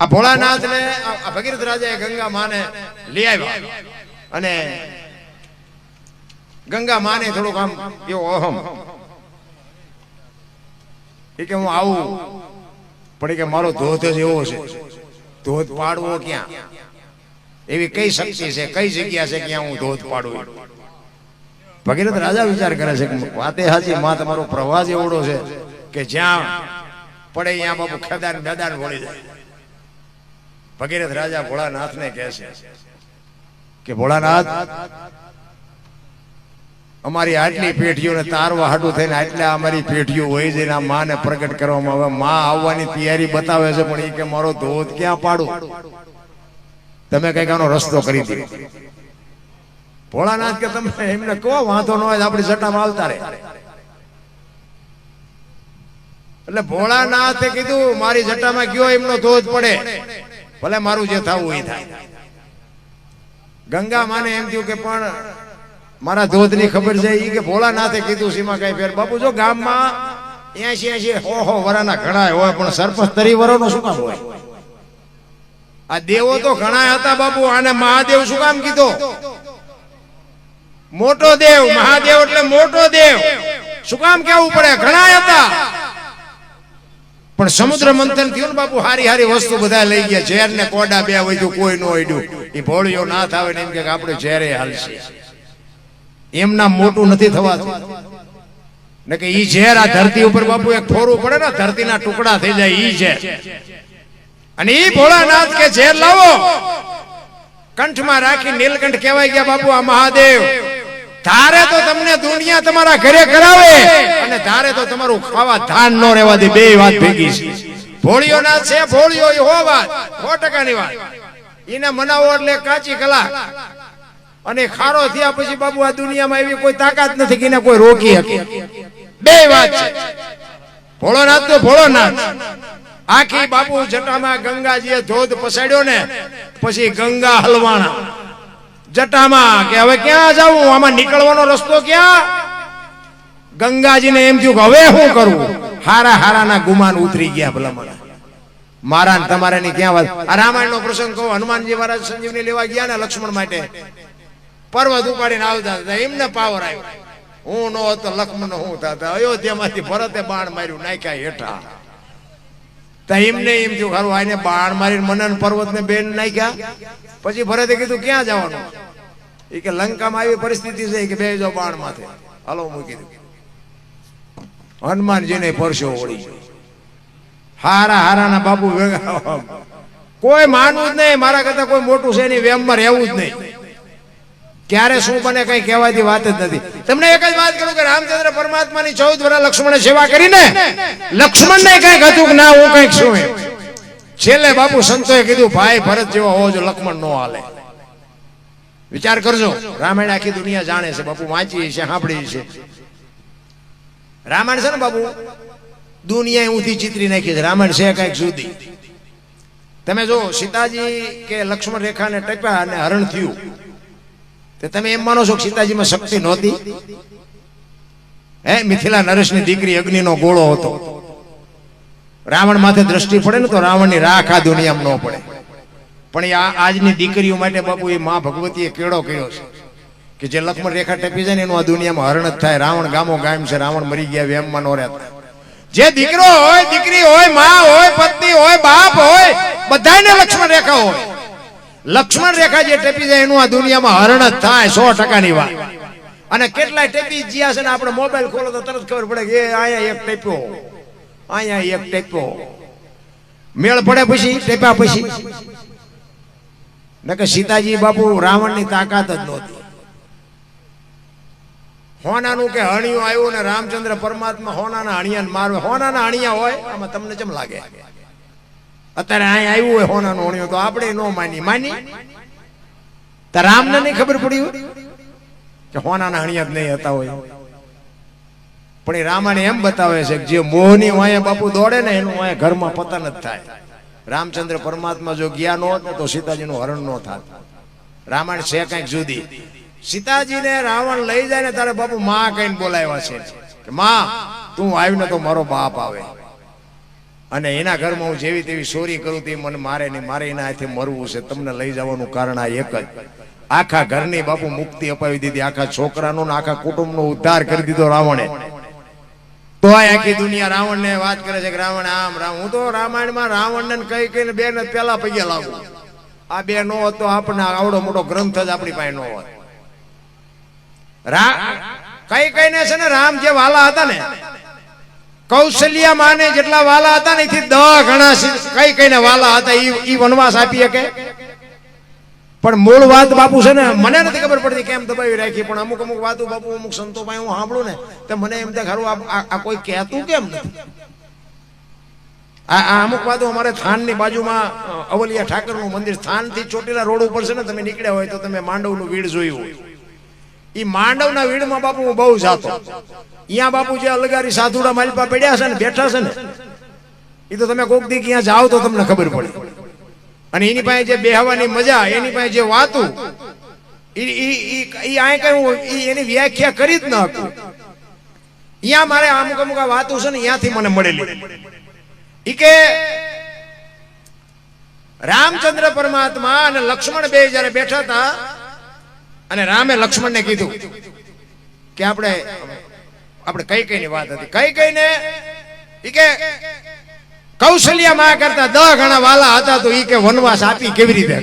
આ ભોળાનાથ ને આ ભગીરથ રાજા ગંગા માને લઈ આવ્યા. અને ગંગા માને થોડુંક આમ એવો અહમ. એ કે હું આવું, પણ કે મારો ધોધ જ એવો છે. ધોધ પાડવો ક્યાં? એવી કઈ શક્તિ છે? કઈ જગ્યા છે ક્યાં હું ધોધ પાડું? ભગીરથ રાજા વિચાર કરે છે વાતે હાજી, માં તમારો પ્રવાસ એવડો છે કે જ્યાં પડે ત્યાં બાપુ ખેદાન મેદાન વળી જાય. ભગીરથ રાજા ભોળાનાથને કહે છે કે ભોળાનાથ અમારી આટલી પેઢીઓને તારવા હાડું થઈને આટલા અમારી પેઢીઓ હોય છે આ માને પ્રગટ કરવામાં આવે. માં આવવાની તૈયારી બતાવે છે પણ એ કે મારો ધોધ ક્યાં પાડું? તમે કંઈક આનો રસ્તો કરી દીધો ભોળાનાથ કે તમે એમને કહો વાંધો ન હોય આપણી સટ્ટામાં આવતા રહે. એટલે ભોળાનાથે કીધું મારી જટામાં ગયો એમનો ધોધ પડે. ભલે મારું જે થવું એ થાય. ગંગા માને એમ થયું કે પણ મારા ધોધની ખબર છે કે ભોળાનાથે કીધું સીમા કઈ ફેર. બાપુ, જો ગામમાં એસી એસી હો હો વરાના ઘણા હોય, પણ સરપંચ તરી વરોનો શું કામ હોય? આ દેવો તો ઘણા હતા બાપુ, આને મહાદેવ શું કામ કીધો? મોટો દેવ, મહાદેવ એટલે મોટો દેવ. શું કામ કેવું પડે? ઘણા હતા. પણ સમુદ્ર મંથન થયું ને બાપુ, હારી હારી વસ્તુ બધા લઈ ગયા. ઝેર ને કોડા બે વધ્યું, કોઈ નો અડ્યું. એ ભોળિયો ના થાવે ને એમ કે આપણે ઝેરે હાલશે. એમના મોટું નથી થવાતું. ને કે ઈ ઝેર આ ધરતી ઉપર બાપુ એક ફોરવું પડે ને ધરતીના ટુકડા થઈ જાય ઈ ઝેર. અને ઈ ભોળાનાથ કે ઝેર લાવો. કંઠમાં રાખી નીલકંઠ કહેવાય ગયા બાપુ, આ મહાદેવ. ધારે તો તમને દુનિયા તમારા ઘરે કરાવે અને ધારે તો તમારું ખાવા ધાન નો રહેવા દે બે વાત ભેગી છે. ભોળીઓ ના છે, ભોળીઓ હો વાત. સો ટકાની વાત. એને મનાવો એટલે કાચી કલાક. અને ખારો થયા પછી બાબુ, આ દુનિયામાં એવી કોઈ તાકાત નથી કે એને કોઈ રોકી શકે. બે વાત છે. ભોળોનાથ તો ભોળોનાથ. આખી બાપુ જટામાં ગંગાજીએ ધોધ પસાડ્યો ને, પછી ગંગા હલવાણા. જટામાં કે હવે ક્યાં જાવું આમાં નીકળવાનો રસ્તો ક્યાં? ગંગાજીને એમ થયું હવે શું કરવું હારા હારાના ગુમાન ઉતરી ગયા ભલામણ. મારા તમારા ની ક્યાં વાત? આ રામાયણ નો પ્રસંગ કહો, હનુમાનજી મહારાજ સંજીવની લેવા ગયા ને લક્ષ્મણ માટે. પર્વત ઉપાડીને આવતા હતા, એમને પાવર આવ્યો હું નો હતો, લક્ષ્મણ હું થતા. અયોધ્યામાંથી ભરતે બાણ માર્યું, નાખ્યા હેઠા. તો એમને એમ થયું ખરું આને બાણ મારીને મનન પર્વત ને બેન નાખ્યા. પછી ભરતે કીધું, ક્યાં જવાનું? એ કે, લંકામાં આવી પરિસ્થિતિ છે કે, બે જો બાણ માથે. હાલો મૂકી દીધું હનુમાનજીને પરસો ઓળી હારા હારાના બાપુ કોઈ માનવું જ નહીં, મારા કરતા કોઈ મોટું છે એની વેમમાં રહેવું જ નહીં. ક્યારે શું બને કઈ કહેવાતી વાત જ નથી. તમને એક જ વાત કરું કે રામચંદ્ર પરમાત્માની ચૌદ વર્ષ લક્ષ્મણે સેવા કરીને લક્ષ્મણને કંઈક હતું કે ના, હું કંઈક એમ. છેલ્લે બાપુ સંતોએ કીધું, ભાઈ, ભરત જેવો હોવો જો લક્ષ્મણ નો હાલે. વિચાર કરજો, રામાયણ આખી દુનિયા જાણે છે, બાપુ વાંચી છે સાંભળી છે રામાયણ છે ને બાપુ? દુનિયા ઊંધી ચિત્રી નાખી છે, રામાયણ છે કંઈક સુધી. તમે જો સીતાજી કે લક્ષ્મણ રેખાને ટપ્યા અને હરણ થયું, તો તમે એમ માનો છો કે સીતાજીમાં શક્તિ નહોતી? હે, મિથિલા નરેશની દીકરી અગ્નિનો ગોળો હતો. રાવણ માથે દ્રષ્ટિ પડે ને તો રાવણની રાખ આ દુનિયામાં ન પડે. પણ આ આજની દીકરીઓ માટે બાપુ એ મા ભગવતીએ કેળો કર્યો છે કે જે લક્ષ્મણ રેખા ટપી જાય ને એનું આ દુનિયામાં હરણ જ થાય. રાવણ ગામો ગામ છે, રાવણ મરી ગયા, વેમમાં નો રહેતા. જે દીકરો હોય, દીકરી હોય, માં હોય, પત્ની હોય, બાપ હોય બધાને લક્ષ્મણ રેખા હોય. લક્ષ્મણ રેખા જે ટપી જાય એનું આ દુનિયામાં હરણ જ થાય સો ટકાની વાત. અને કેટલાય ટેપી જ્યાં છે ને આપણે મોબાઈલ ખોલો તો તરત ખબર પડે કે અહીંયા એક ટપ્યો. અહીંયા એક ટપ્યો મેળ પડે પછી ટેપ્યા પછી. નકે સીતાજી બાપુ રાવણની તાકાત જ નહોતી. હોનાનું કે હણિયું આવ્યું ને રામચંદ્ર પરમાત્મા હોનાના હણિયાને મારવે. હોનાના હણિયા હોય, આમાં તમને કેમ લાગે? અત્યારે અહીંયા આવ્યું હોય હોનાનું હણિયું, તો આપણે ન માની. માની? તો રામને નહીં ખબર પડી કે હોનાના હણિયા જ નહીં હતા હોય. પણ એ રામાયણ એમ બતાવે છે કે જે મોહની વાંય બાપુ દોડે ને એનું વાંયે ઘરમાં પતન જ થાય. રામચંદ્ર પરમાત્મા જો ગયા નો હોત ને તો સીતાજીનું હરણ નો થાત. રામાયણ છે કંઈક જુદી. સીતાજીને રાવણ લઈ જાય ને તારે બાપુ માં કહીને બોલાવ્યા છે કે માં, તું આવીને તો મારો બાપ આવે. અને એના ઘરમાં હું જેવી તેવી ચોરી કરું તે મને મારે નહીં, મારે એના હાથે મરવું છે. તમને લઈ જવાનું કારણ આ એક જ. આખા ઘરની બાપુ મુક્તિ અપાવી દીધી, આખા છોકરાનો આખા કુટુંબનો ઉદ્ધાર કરી દીધો રાવણે. તો આ આખી દુનિયા રાવણને વાત કરે છે કે રાવણ આમ, રામ. હું તો રામાયણમાં રાવણને કઈ કઈ બે ને પેલા પગે લાવું આ બે નો હોત આપણને આવડો મોટો ગ્રંથ જ આપણી પાસે નો હોત. કઈ કઈ ને છે ને રામ જે વાલા હતા ને, કૌશલ્યા માને જેટલા વાલા હતા ને એથી દહ ઘણા કઈ કઈ ને વાલા હતા ઈ વનવાસ આપી શકે? પણ મૂળ વાત બાપુ છે ને મને નથી ખબર પડતી કેમ દબાવી રાખી પણ અમુક અમુક વાતો બાપુ અમુક સંતો પાસે હું સાંભળું ને તો મને એમ થાય ખરું આ- કોઈ કહેતું કેમ નથી? આ અમુક વાતો અમારે થાનની બાજુમાં અવલિયા ઠાકરનું મંદિર થાનથી ચોટીલા રોડ ઉપર છે ને તમે નીકળ્યા હોય તો તમે માંડવનું વીડ જોયું હોય. એ માંડવના વીડમાં બાપુ હું બહુ જાતો. અહીંયા બાપુ જે અલગારી સાધુડા માલપા પડ્યા છે ને બેઠા છે ને એ તો તમે કોક દી ક્યાં જાઓ તો તમને ખબર પડે. અને એની પાસે જે બેહવાની મજા, એની પાસે જે વાતું એની વ્યાખ્યા કરી જ ન હતું અહીંયા મારે અમુક અમુક વાતું છે ને અહીંયાથી મને મળેલી. ઈ કે, રામચંદ્ર પરમાત્મા અને લક્ષ્મણ બે જયારે બેઠા હતા, અને રામે લક્ષ્મણને કીધું કે આપણે આપણે કઈ કઈ ની વાત હતી? કઈ કઈ ને ઈ કે કૌશલ્યા માં કરતા દહ ગણા વાલા હતા તો એ કે વનવાસ આપી કેવી રીતે?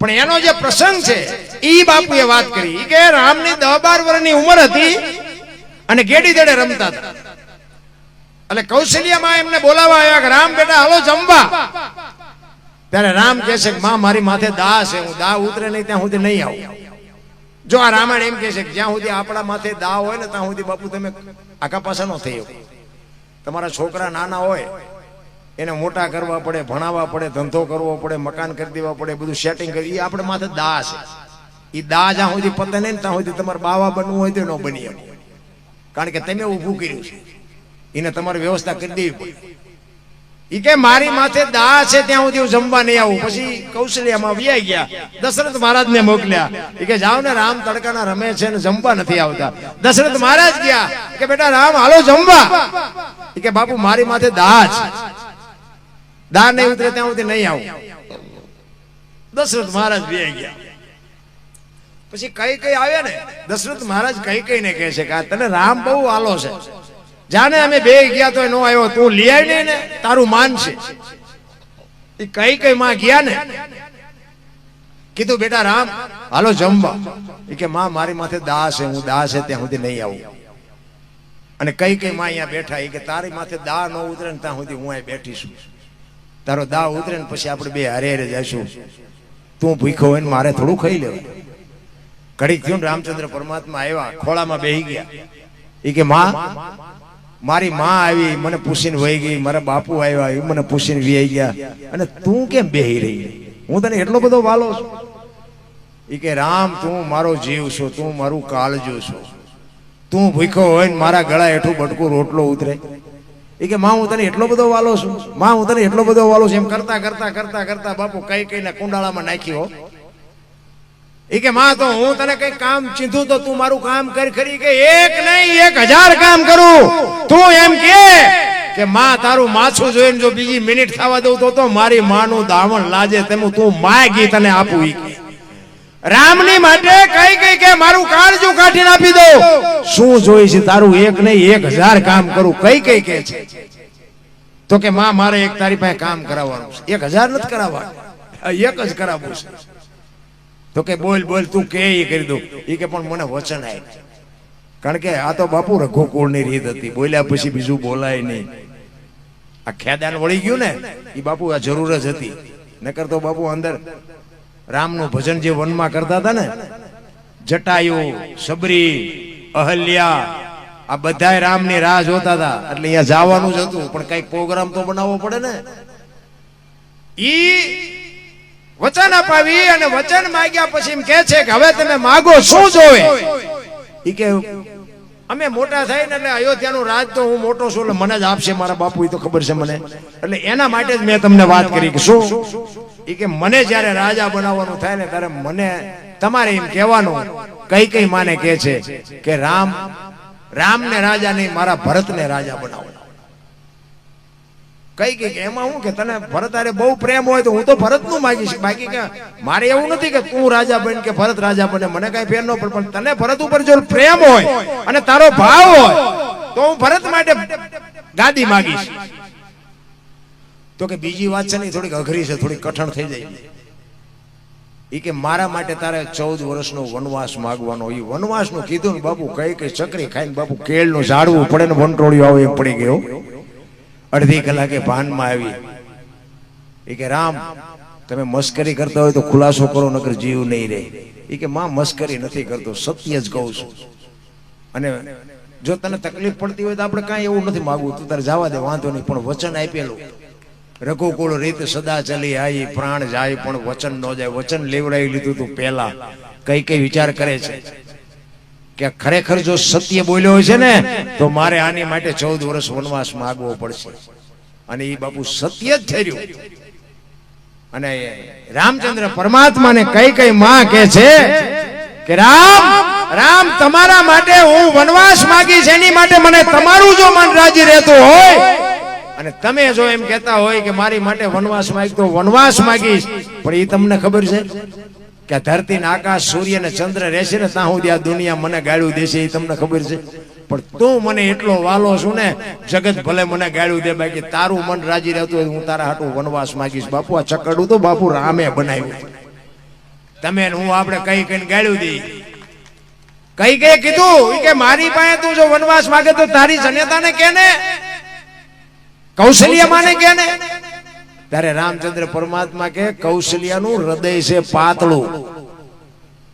પણ એનો જે પ્રસંગ છે એ બાપુએ વાત કરી. કે રામની દહ બાર વર્ષની ઉંમર હતી અને ગેડી દડે રમતા હતા. એટલે કૌશલ્યામાં એમને બોલાવવા આવ્યા કે, રામ બેટા, હાલો જમવા. ત્યારે રામ કહે છે માં, મારી માથે દા છે, હું દા ઉતરે નહીં, ત્યાં સુધી નહીં આવું. જો આ રામાયણ એમ કહે છે કે, જ્યાં સુધી આપણા માથે દા હોય ને, ત્યાં સુધી બાપુ તમે આખા પાછા નો થઈ તમારા છોકરા નાના હોય, એને મોટા કરવા પડે, ભણાવવા પડે, ધંધો કરવો પડે, મકાન કરી દેવા પડે, બધું સેટિંગ કરી એ આપણે માથે દા છે. એ દા જ્યાં સુધી પતે નહીં ત્યાં સુધી તમારે બાવા બનવું હોય તો ન બની કારણ કે તમે ઊભું કર્યું છે. એને તમારે વ્યવસ્થા કરી દેવી પડે. ઈ કે મારી માથે દા છે ત્યાં સુધી હું જમવા નહીં આવું. પછી કૌશલ્યામાં વ્યાઈ ગયા. દશરથ મહારાજ ને મોકલ્યા. ઈ કે જાઓ ને રામ તડકાના રમે છે ને જમવા નથી આવતા. દશરથ મહારાજ ગયા. કે બેટા રામ, હાલો જમવા. ઈ કે બાપુ, મારી માથે દા છે. દા નહીં ઉતરે ત્યાં સુધી નહીં આવું. દશરથ મહારાજ વ્યાઈ ગયા. પછી કઈ કઈ આવ્યા ને? દશરથ મહારાજ કઈ કઈ ને કહે છે કે તને રામ બહુ આલો છે. જાને અમે બે ગયા તો નો આવ્યો. તું લઈ આવી ને તારું માન છે. એ કઈ કઈ માં ગયા ને. કીધું, બેટા રામ, હાલો જમવા. એ કે, માં, મારી માથે દાસ છે. હું દાસ છે, ત્યાં સુધી નહીં આવું. અને કઈ કઈ માં અહીંયા બેઠા એ કે, તારી માથે દા ન ઉતરે ને ત્યાં સુધી હું અહીં બેઠી છું. તારો દા ઉતરે ને પછી આપણે બે હારે હારે જઈશું. તું ભૂખો હોય ને મારે થોડું ખાઈ લેવું ઘડીક થયું રામચંદ્ર પરમાત્મા આવ્યા, ખોળામાં બેહી ગયા. એ કે, માં મારી માં આવી, મને પૂછીને વહી ગઈ, મારા બાપુ આવ્યા, એ મને પૂછીને વહી ગયા. અને તું કેમ બેહી રહી? હું તને એટલો બધો વાલો છું. એ કે, રામ, તું મારો જીવ છો, તું મારું કાળજો છો. તું ભૂખો હોય ને મારા ગળા હેઠું બટકું રોટલો ઉતરે. એ કે, માં, હું તને એટલો બધો વાલો છું. માં, હું તને એટલો બધો વાલો છું. એમ કરતા કરતા કરતા કરતા બાપુ કઈ કઈ કુંડાળામાં નાખ્યો. એ કે, માં, તો હું તને કઈ કામ ચીધું તો તું મારું કામ કરી ખરી કે એક નહીં, એક હજાર કામ કરું. તું એમ કે કે, માં, તારું માછું જોઈને જો બીજી મિનિટ થવા દઉં તો તો મારી માનું દાવણ લાજે તેમ તું માય ગી તને આપું ઈ રામની માટે કઈ કઈ કે, મારું કાળજું કાઢીને આપી દો. શું જોઈ છે તારું એક નહીં, એક હજાર કામ કરું? કઈ કઈ કે છે? તો કે, માં, મારે એક તારી પાસે કામ કરાવવાનું છે. એક હજાર નથી કરાવવાનું. એક જ કરાવવું છે. તો કે બોલ બોલ, તું કે એ કરી દઉં. એ કે પણ મને વચન આય કારણ કે આ તો બાપુ રઘુકુળની રીત હતી. બોલ્યા પછી બીજું બોલાય નહીં. આ ખેદાન વળી ગયું ને એ બાપુ આ જરૂર જ હતી. નકર તો બાપુ અંદર રામનું ભજન જે વનમાં કરતા હતા ને, જટાયુ, સબરી, અહલ્યા, આ બધાય રામની રાહ જોતા હતા. એટલે અહીંયા જવાનું જ હતું. પણ કંઈક પ્રોગ્રામ તો બનાવવો પડે ને. ઈ વચન અપાવી અને વચન માંગ્યા પછી એમ કે છે કે હવે તમે માગો શું જોવે? એ કે, અમે મોટા થઈને એટલે અયોધ્યાનું રાજ તો હું મોટો છું, એટલે મને જ આપશે મારા બાપુ એ તો ખબર છે મને. એટલે એના માટે જ મેં તમને વાત કરી કે શું? એ કે મને જ્યારે રાજા બનાવવાનું થાય ને ત્યારે મને તમારે એમ કહેવાનું, કઈ કઈ માને કે છે કે રામ, રામને રાજા નહીં મારા ભરતને રાજા બનાવો. કઈ કઈ એમાં હું કે તને ભરત હારે બહુ પ્રેમ હોય તો હું તો ભરતનું માગીશ. બાકી કે મારે એવું નથી કે તું રાજા બન કે ભરત રાજા બને મને કઈ ફેર ન પડે, પણ તને ભરત ઉપર જો પ્રેમ હોય અને તારો ભાવ હોય, તો હું ભરત માટે ગાદી માગીશ. તો કે બીજી વાત છે ને થોડીક અઘરી છે, થોડીક કઠણ થઈ જાય. એ કે મારા માટે તારે ચૌદ વર્ષનો વનવાસ માગવાનો. એ વનવાસનું કીધું ને બાપુ, કઈ કઈ ચકરી ખાઈને બાપુ, કેળનું ઝાડવું પડે ને વંટોળિયું આવે એમ પડી ગયો. અડધી કલાકે ભાનમાં આવી. એ કે, રામ, તમે મસ્કરી કરતા હોય તો ખુલાસો કરો, નકર જીવ નહીં રહે. એ કે, માં, મસ્કરી નથી કરતો, સત્ય જ કહું છું. અને જો તને તકલીફ પડતી હોય તો આપણે કાંઈ એવું નથી માગવું. તું તારે જવા દે, વાંધો નહીં, પણ વચન આપેલું. રઘુકુળ રીત સદા ચલી આવી પ્રાણ જાય, પણ વચન ન જાય. વચન લેવડાવી લીધું તું પહેલા. કઈ કઈ વિચાર કરે છે? કે ખરેખર જો સત્ય બોલ્યો છે ને, તો મારે આની માટે ચૌદ વર્ષ વનવાસ માગવો પડશે. અને એ બાપુ સત્ય જ થયું. અને રામચંદ્ર પરમાત્માને કઈ કઈ માં કે છે કે, રામ રામ, તમારા માટે હું વનવાસ માગીશ એની માટે મને તમારું જો મન રાજી રહેતું હોય. અને તમે જો એમ કહેતા હોય કે, મારી માટે વનવાસ માંગતો વનવાસ માગીશ. પણ એ તમને ખબર છે? કે ધરતી ને આકાશ, સૂર્ય ને ચંદ્ર રહેશે ને ત્યાં સુધી આ દુનિયા મને ગાળ્યું દેશે એ તમને ખબર છે. પણ તું મને એટલો વાલો છું ને, જગત ભલે મને ગાળ્યું દે બાકી તારું મન રાજી રહેતું હોય હું તારા હાટું વનવાસ માગીશ. બાપુ, આ ચકડું તો બાપુ રામે બનાવ્યું તમે હું આપણે કઈ કઈ ગાળ્યું દઈ કઈ કઈ કીધું? કે મારી પાસે તું જો વનવાસ માગે તો તારી જનેતાને કે ને કૌશલ્ય માને કે ને ત્યારે રામચંદ્ર પરમાત્મા કે કૌશલ્યનું હૃદય છે પાતળું.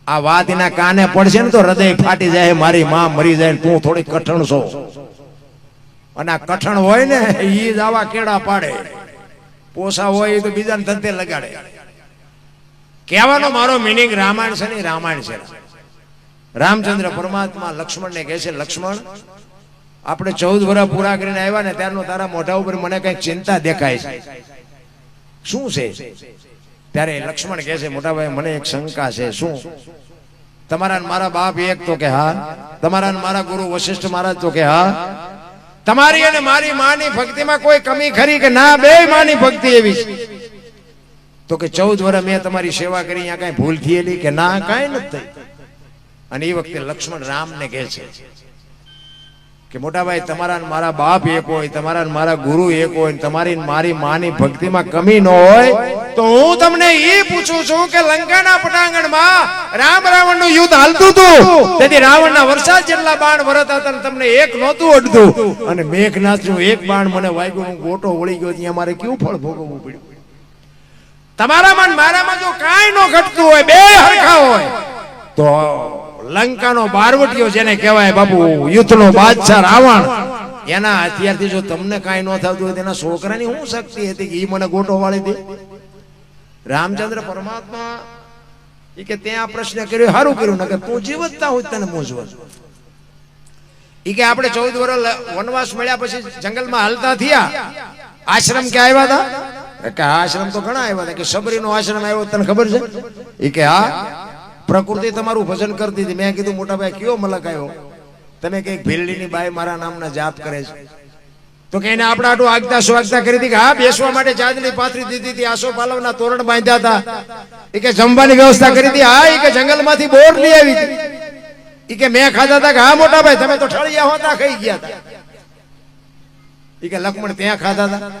આ વાત એના કાને પડશે ને તો હૃદય ફાટી જાય, મારી માં મરી જાય તું થોડી કઠણ છો. અને આ કઠણ હોય ને, ઈ જ આવા કેળા પાડે. પોસા હોય એ તો બીજાને ધંધે લગાડે. કહેવાનો મારો મિનિંગ રામાયણ છે ને રામાયણ છે. રામચંદ્ર પરમાત્મા લક્ષ્મણને કહે છે, લક્ષ્મણ, આપણે ચૌદ વર્ષ પૂરા કરીને આવ્યા ને ત્યારનો તારા મોઢા ઉપર મને કઈ ચિંતા દેખાય છે. શું છે? ત્યારે લક્ષ્મણ કહે છે, મોટાભાઈ, મને એક શંકા છે, શું? તમારા મારા બાપ એક તો કે હા તમારા મારા ગુરુ વશિષ્ઠ મહારાજ તો કે હા. તમારી અને મારી માની ભક્તિમાં કોઈ કમી ખરી કે ના? બે માની ભક્તિ એવી છે. તો કે ચૌદ વર્ષ મેં તમારી સેવા કરી, અહીંયા કઈ ભૂલ થયેલી કે ના? કાંઈ નથી અને એ વખતે લક્ષ્મણ રામને કહે છે કે મોટાભાઈ, તમારા મારા બાપ એક હોય, તમારા મારા ગુરુ એક હોય તમારી મારી માની ભક્તિમાં કમી ન હોય, તો હું તમને એ પૂછું છું કે લંકાના પટાંગણમાં રામ રાવણનું યુદ્ધ હાલતું હતું. તેથી રાવણના વરસાદ જેટલા બાણ વરત હતા તમને એક નહોતું અડધું. અને મેઘનાથનું એક બાણ મને વાગ્યું, હું ગોટો વળી ગયો, ત્યાં મારે કેવું ફળ ભોગવવું પડ્યું? તમારામાં ને મારામાં જો કાંઈ ન ઘટતું હોય, બે હરખા હોય, તો લંકાનો બારવટીયો જેને કહેવાય બાપુ, યુદ્ધનો બાદશાહ રાવણ. એના હથિયારથી જો તમને કાંઈ ન થતું હોય તેના છોકરાની શું શક્તિ હતી કે એ મને ગોટો વાળી દે? રામચંદ્ર પરમાત્મા ઈ કે ત્યાં આ પ્રશ્ન કર્યો સારું કર્યું, નકર તું જીવતતા હોય તને મૂંઝવત ઈ કે આપણે ચૌદ વર્ષ વનવાસ મળ્યા પછી જંગલમાં હાલતા થયા. આશ્રમ ક્યાં આવ્યા હતા કે આશ્રમ તો ઘણા આવ્યા હતા કે સબરીનો આશ્રમ આવ્યો તને ખબર છે? ઈ કે હા પ્રકૃતિ તમારું ભજન કરતી હતી મેં કીધું, મોટા ભાઈ, કયો મલક આવ્યો? તમે કંઈક ભીલડીની બાઈ મારા નામના જાપ કરે છે. તો કે એને આપણે આટલું આગતા સ્વાગતા કરી હતી કે, હા, બેસવા માટે ચાંદની પાથરી દીધી હતી, આસો પાલવના તોરણ બાંધ્યા હતા. એ કે, જમવાની વ્યવસ્થા કરી હતી હા એ કે, જંગલમાંથી બોર લઈ આવી હતી. એ કે, મેં ખાધા હતા. કે, હા, મોટા ભાઈ, તમે તો ઠળિયા હોતા, ખાઈ ગયા હતા. એ કે, લક્ષ્મણ ત્યાં ખાધા હતા.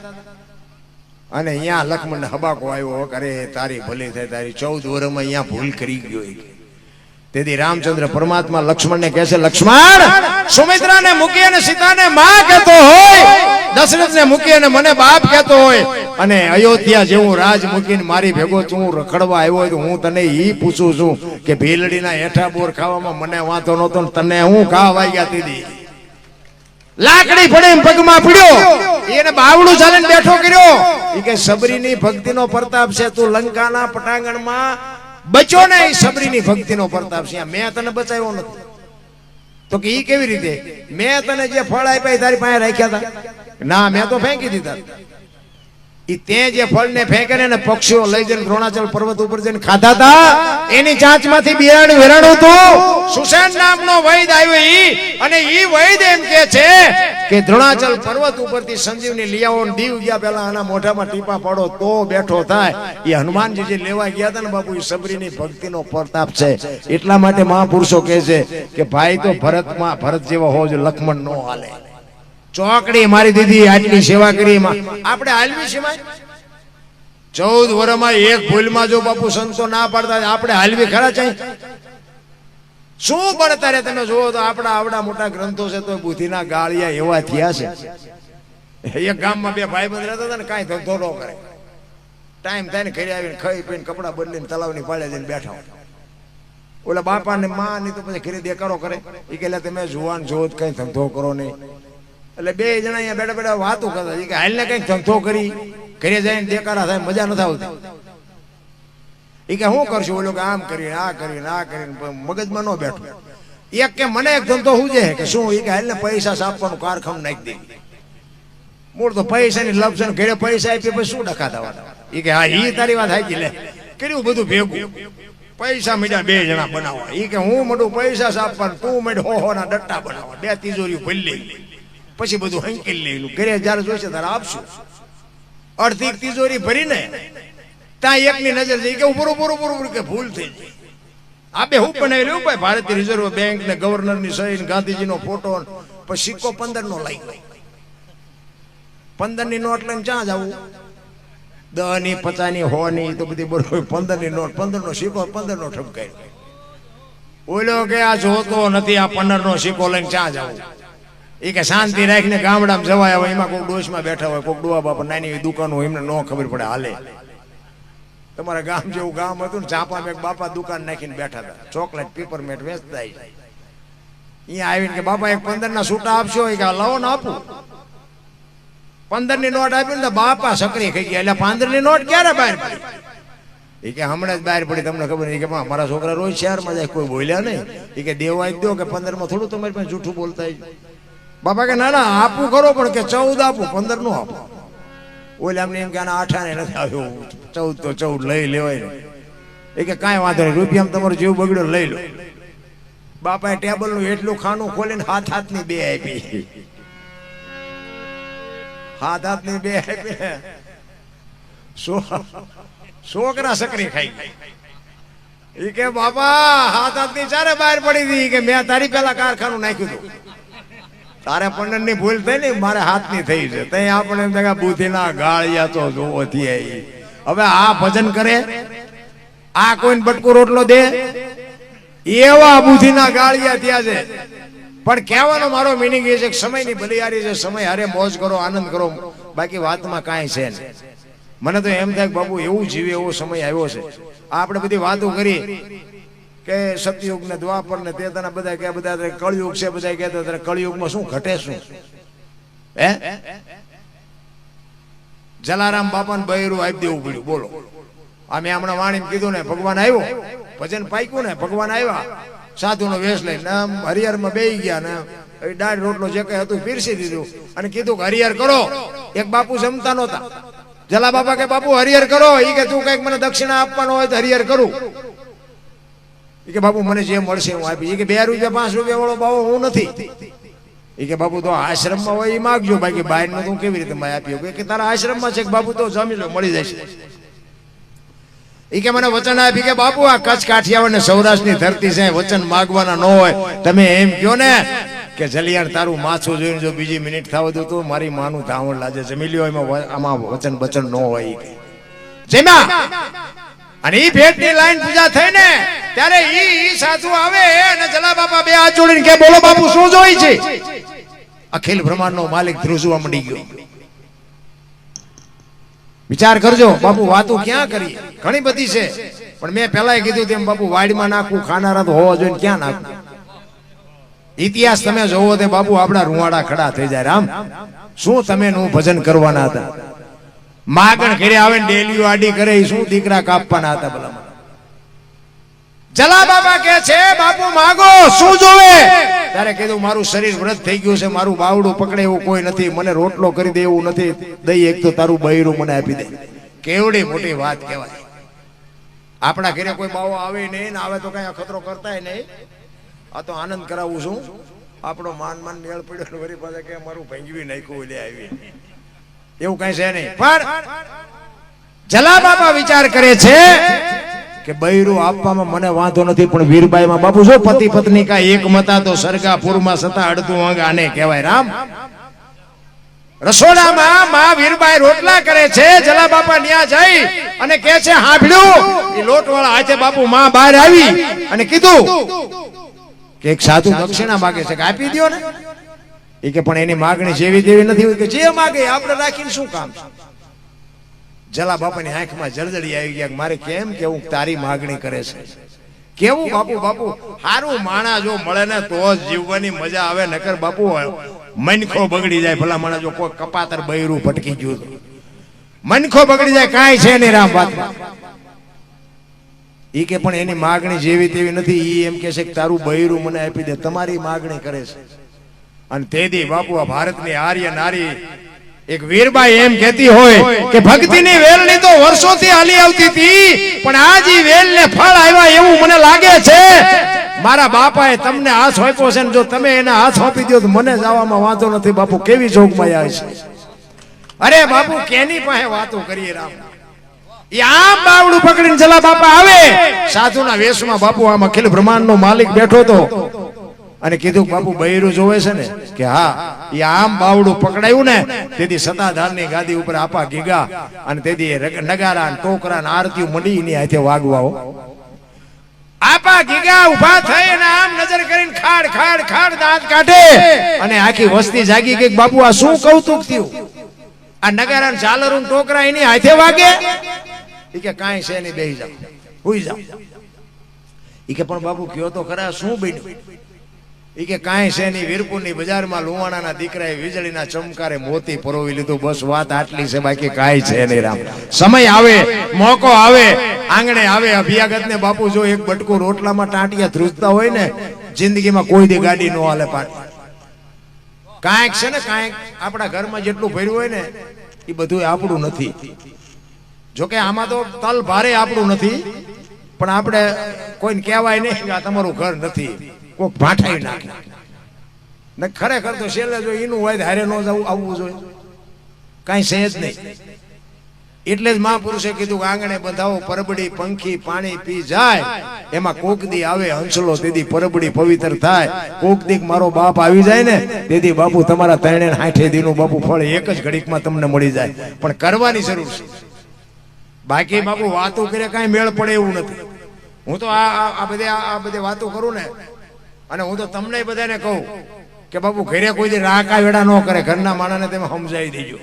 અને અહીંયા લક્ષ્મણ હબાકો આવ્યો કરે, તારી ભલે થાય, તારી ચૌદ વર્ષમાં અહીંયા ભૂલ કરી ગયો તેથી રામચંદ્ર પરમાત્મા લક્ષ્મણને કહે છે, લક્ષ્મણ, સુમિત્રાને મૂકી અને સીતાને માં કહેતો હોય, દશરથને મૂકી અને મને બાપ કહેતો હોય. અને અયોધ્યા જેવું રાજ મૂકીને મારી ભેગો તું રખડવા આવ્યો હોય તો હું તને ઈ પૂછું છું કે ભીલડીના હેઠા બોર ખાવામાં મને વાંધો નહોતો તને હું ઘા વાગ્યા દીધી લાકડી પડે પગમાં પડ્યો. એને બાવડું ચાલીને બેઠો કર્યો. એ કે સબરીની ભક્તિનો પ્રતાપ છે તું લંકાના પટાંગણમાં બચો ને એ સબરીની ભક્તિનો પ્રતાપ છે. મેં તને બચાવ્યો નથી. તો કે ઈ કેવી રીતે? મેં તને જે ફળ આપ્યા તારી પાસે રાખ્યા હતા ના મેં તો ફેંકી દીધા. ઈ તે ને દ્રોણાચલ પર્વત ઉપર જઈને કે કે સંજીવની લિયાઓ દીવ ગયા પેલા આના મોઢામાં ટીપા પાડો તો બેઠો થાય. એ હનુમાનજી લેવા ગયા હતા ને બાપુ એ સબરીની ભક્તિનો પ્રતાપ છે. એટલા માટે મહાપુરુષો કહે છે કે ભાઈ તો ભરતમાં ભરત જેવો હોવો લક્ષ્મણ નો હાલે. ચોકડી મારી દીધી આટલી સેવા કરી આપણે હાલવી છે ચૌદ વર્ષમાં એક ભૂલમાં જો બાપુ સંતો ના પાડતા આપણે હાલવી ખરા છે શું પડતા રે તમે? જુઓ તો આપણા આવડા મોટા ગ્રંથો છે તો બુદ્ધિના ગાળિયા એવા થયા છે. એક ગામમાં બે ભાઈ બંધ રહેતા હતા ને કાંઈ ધંધો ન કરે. ટાઈમ થાય ને ઘરે આવીને ખાઈ પીને કપડાં બદલીને તલાવની પાડે જઈને બેઠા ઓલા બાપા ને માં ની તો પછી ઘરે દેકારો કરે. એ કે તમે જુવાન જો જ કઈ ધંધો કરો નહીં. એટલે બે જણા અહીંયા બેઠા બેઠા વાતો કરતા કે હાલ ને કંઈક ધંધો કરી, ઘરે જઈને દેકારા થાય, મજા નથી આવતી. એ કે શું કરશું? ઓલો કે આમ કરીને, આ કરીને આ કરીને મગજમાં ન બેઠો. એક કે મને એક ધંધો શું છે કે શું? એ કે હાલ ને પૈસા સાપવાનું કારખાનું નાખી દે. મૂળ તો પૈસાની લપ છે ઘેરે પૈસા આપી પછી શું ડખા થવાના એ કે હા એ તારી વાત હાકી લે. કર્યું બધું ભેગું. પૈસા મીડા બે જણા બનાવવા. એ કે હું મોટું પૈસા સાપવાનું તું મેડ હો હો, ના ડટ્ટા બનાવવા. બે તિજોરીઓ ભરી લઈ પછી બધું હંકેલ લેલું. ઘરે જ્યારે જોઈશે ત્યારે આપશું. અડધી તિજોરી ભરીને ત્યાં એકની નજર જઈ કે પૂરું પૂરું પૂરું કે ભૂલ થઈ ગઈ. બે હું બનાવેલું? ભાઈ ભારતીય રિઝર્વ બેંક ને ગવર્નરની સહી ગાંધીજીનો ફોટો પછી સિક્કો પંદર નો લઈ ગયો. પંદરની નોટ લઈને ક્યાં જવું? દહની પચાસની હો ની તો બધી બરોબર પંદરની નોટ પંદર નો સિક્કો પંદર નો ઠપકાય ઓલો કે આ જોતો નથી, આ પંદર નો સિક્કો લઈને ક્યાં જવું? એ કે શાંતિ રાખીને ગામડામાં જવાય હવે એમાં કોઈક ડોશમાં બેઠા હોય કોઈક ડોવા બાપા નાની દુકાન હોય, એમને ન ખબર પડે હાલે. તમારા ગામ જેવું ગામ હતું ને ચાપામાં એક બાપા દુકાન નાખીને બેઠા હતા. ચોકલેટ પેપરમેટ વેચતા અહીંયા આવીને કે બાપા, એક પંદર ના છૂટા આપશો કે "આ લાવો ને આપું. પંદરની નોટ આપી ને બાપા સકરી ખાઈ ગયા. એટલે પંદરની નોટ ક્યારે બહાર પડી? એ કે, હમણાં જ બહાર પડી, તમને ખબર નહીં કે મારા છોકરા રોજ શહેરમાં જાય, કોઈ બોલ્યા નહીં. એ કે, દેવા જ દો કે પંદરમાં થોડું તમારી પાસે જૂઠું બોલતા હોય. બાપા કે ના ના, આપું ખરો, પણ કે ચૌદ આપું પંદરનું આપું. ઓલે એમને એમ કે, આના આઠાને નથી આવ્યો. ચૌદ તો ચૌદ લઈ લેવાય એ કે, કાંઈ વાંધો નહીં રૂપિયામાં તમારો જીવ બગડ્યો લઈ લો. બાપાએ ટેબલનું એટલું ખાનું ખોલીને હાથ હાથની બે આપી. હાથ હાથની બે આપી છોકરા સકરી ખાઈ એ કે, બાપા, હાથ હાથની ચારે બહાર પડી હતી કે, મેં તારી પેલા કારખાનું નાખ્યું હતું. તારે પંદરની ભૂલ થઈ ને, મારે હાથની થઈ છે. તે આપણે થાય કે બુદ્ધિના ગાળિયા તો જોવો થી હવે આ ભજન કરે? આ કોઈને બટકો રોટલો દે? એવા બુદ્ધિના ગાળિયા થયા છે. પણ કહેવાનો મારો મિનિંગ એ છે કે સમયની ભલિયારી છે, સમય હારે મોજ કરો, આનંદ કરો. બાકી વાતમાં કાંઈ છે મને તો એમ થાય કે બાબુ એવું જીવે એવો સમય આવ્યો છે. આપણે બધી વાતો કરી. કે સતયુગ ને દ્વાપર ને તે તને બધા કે બધા કળિયુગ છે બધા કહેતા અત્યારે કળયુગમાં શું ઘટે શું? હે? જલારામ બાપાને બૈરું આપી દેવું પડ્યું, બોલો. અમે હમણાં વાણીને કીધું ને, ભગવાન આવ્યો. ભજન પાક્યું ને, ભગવાન આવ્યા. સાધુનો વેશ લઈને આમ હરિહરમાં બેહી ગયા ને, એ રોટલો જે કઈ હતું પીરસી દીધું અને કીધું કે, હરિહર કરો. એક બાપુ જમતા નહોતા. જલા બાપા કે, બાપુ, હરિહર કરો. એ કે, તું કંઈક મને દક્ષિણા આપવાનો હોય તો હરિયર કરું. કે, બાપુ, મને જે મળશે હું આપીશ. કે, બે રૂપિયા, પાંચ રૂપિયા વાળો બાવો, હું નથી. એ કે, બાપુ, તો આશ્રમમાં હોય એ માગજો, બાકી બહારનું તું કેવી રીતે મેં આપ્યું કે, તારા આશ્રમમાં છે કે, બાપુ, તો જમી લો, મળી જશે. એ કે, મને વચન આપી. કે, બાપુ, આ કચ્છ કાઠિયાવાડ ને સૌરાષ્ટ્રની ધરતી છે, વચન માગવાના ન હોય. તમે એમ કયો ને કે, જલિયાણ, તારું માછું જોઈને જો બીજી મિનિટ થાવ દઉં તો મારી માનું ધાવણ લાજે જમી લ્યો, એમાં આમાં વચન બચન ન હોય. ઈ કે. જેમાં અને ઈ ભેટની લાઈન પૂજા થઈ ને ત્યારે ઈ ઈ સાધુ આવે અને જલા બાપા બે હાથ જોડીને કે બોલો બાપુ, શું જોઈ છે? અખિલ બ્રહ્માંડનો માલિક ધ્રુજવા મંડી ગયો. વિચાર કરજો, બાપુ, વાતો ક્યાં કરી ઘણી બધી છે, પણ મેં પેલા કીધું તેમ, બાપુ, વાડીમાં નાખવું ખાનારા તો હોવા જોઈએ ક્યાં નાખવું ઇતિહાસ તમે જોવો તે બાપુ, આપણા રૂવાડા ખડા થઈ જાય. રામ, શું તમે નું ભજન કરવાના હતા? માગણ ઘરે આવે ને ડેલીઓ આડી કરે એ શું દીકરા કાપવાના હતા ભલા જલા બાબા કે છે બાપુ માગો શું જોવે? ત્યારે કીધું મારું શરીર વ્રત થઈ ગયું છે મારું બાવડું પકડે એવું કોઈ નથી મને રોટલો કરી દે એવું નથી. દઈ એક તો તારું બૈરું મને આપી દે. કેવડી મોટી વાત કહેવાય. આપણા ઘરે કોઈ બાવો આવે નહીં ને આવે તો કઈ અખતરો કરતાય નહીં. આ તો આનંદ કરાવું છું. આપણો માન માન મેળ પડ્યો વળી પાછા કે મારું ભંગવી નાખ્યું લે આવી. એવું કઈ છે નહીં. પણ જલા બાપા વિચાર કરે છે કે બૈરું આપવામાં મને વાંધો નથી, પણ વીરબાઈમાં બાપુ જો પતિ પત્ની કા એક મતા તો સરગાપુરમાં સતા અડધું અંગ આને કહેવાય. રામ. રસોડામાં માં વીરબાઈ રોટલા કરે છે જલા બાપા ન્યા જઈ અને કે છે હાંભળ્યું એ લોટવાળા હાથે બાપુ માં બહાર આવી અને કીધું કે એક સાધુ દક્ષિણા માગે છે કે આપી દ્યો ને. એ કે પણ એની માગણી જેવી તેવી નથી કે જે માગે આપણે રાખીને શું કામ? જલા બાપાની આંખમાં જળજળી આવી ગયા મારે કેમ કેવું તારી માગણી કરે છે? કેવું બાપુ બાપુ? સારું માણા જો મળે ને તો જીવવાની મજા આવે, નકર બાપુ, મનખો બગડી જાય. ભલા માણા જો કોઈ કપાતર બૈરું ભટકી ગયું તો. મનખો બગડી જાય, કાંઈ છે નહીં રામ વાત. ઈ કે પણ એની માગણી જેવી તેવી નથી. એ એમ કે છે કે તારું બૈરું મને આપી દે. તમારી માગણી કરે છે. અને તેદી બાપુ ભારતની આર્ય નારી એક વીરબાઈ એમ કહેતી હોય કે ભક્તિની વેલની તો વર્ષોથી હાલી આવતી હતી, પણ આજ ઈ વેલને ફળ આવ્યા એવું મને લાગે છે. મારા બાપાએ તમને હાથ સોંપ્યો છે ને જો તમે એને હાથ સોંપી દો તો મને જવામાં વાંધો નથી. બાપુ, કેવી જોગ આવે છે. અરે બાપુ, કેની પાસે વાતો કરીએ રામ? આમ બાવડું પકડીને જલા બાપા આવે. સાધુના વેશમાં બાપુ આમ અખિલ બ્રહ્માંડનો માલિક બેઠો તો અને કીધું, બાપુ, બૈરું જોવે છે ને? કે, હા. એ આમ બાવડું પકડાયું ને, તેથી સતાધારની ગાદી ઉપર આપા ગીગા અને તેથી નગારા ટોકરા આરતી મળી એની હાથે વાગવાઓ આપા ગીગા ઊભા થઈ અને આમ નજર કરીને ખાડ ખાડ ખાડ દાંત કાઢે. અને આખી વસ્તી જાગી કે, બાપુ, આ શું કૌતુક થયું? આ નગારા ને ઝાલરું ટોકરા એની હાથે વાગે. ઈ કે, કાંઈ છે નહીં, બેહી જાઓ. હુઈ જાઓ. ઈ કે, પણ બાપુ, કયો તો ખરા, શું બન્યું? ઈ કે કાંઈ છે નહીં, વીરપુરની બજારમાં લુવાણાના દીકરાએ વીજળીના ચમકારે મોતી પરોવી લીધું. બસ વાત આટલી છે, બાકી કાંઈ છે નહીં રામ. સમય આવે, મોકો આવે, આંગણે આવે. અભિયાગત ને બાપુ જો એક બટકું રોટલામાં ટાંટિયા ધ્રુજતા હોય ને, જિંદગીમાં કોઈ દી ગાડી નો હાલે પાટ કાંઈક છે ને, કાંઈક આપણા ઘરમાં જેટલું ભર્યું હોય ને એ બધું આપણું નથી. જોકે આમાં તો તલ ભારે આપણું નથી, પણ આપણે કોઈને કહેવાય નહીં કે આ તમારું ઘર નથી. કોક ભાઠાઈ નાખે. ને ખરેખર તો છેલ્લે જો એનું હોય હારે ન જવું, આવવું જોઈએ. કાંઈ છે જ નહીં. એટલે જ મહાપુરુષે કીધું કે આંગણે બંધાવો, પરબડી, પંખી, પાણી પી જાય. એમાં કોક દી આવે હંસલો તેથી પરબડી પવિત્ર થાય. કોક દીક મારો બાપ આવી જાય ને તેથી બાપુ તમારા ત્રણે હાઠે દીનું બાપુ ફળ એક જ ઘડીકમાં તમને મળી જાય. પણ કરવાની જરૂર છે. બાકી બાપુ વાતો કરે કાંઈ મેળ પડે એવું નથી. હું તો આ આ- બધે આ બધે વાતો કરું ને અને હું તો તમને બધાને કહું કે બાબુ ઘરે કોઈ રાકા વેડા ન કરે, ઘરના માણસને તમે સમજાવી દેજો.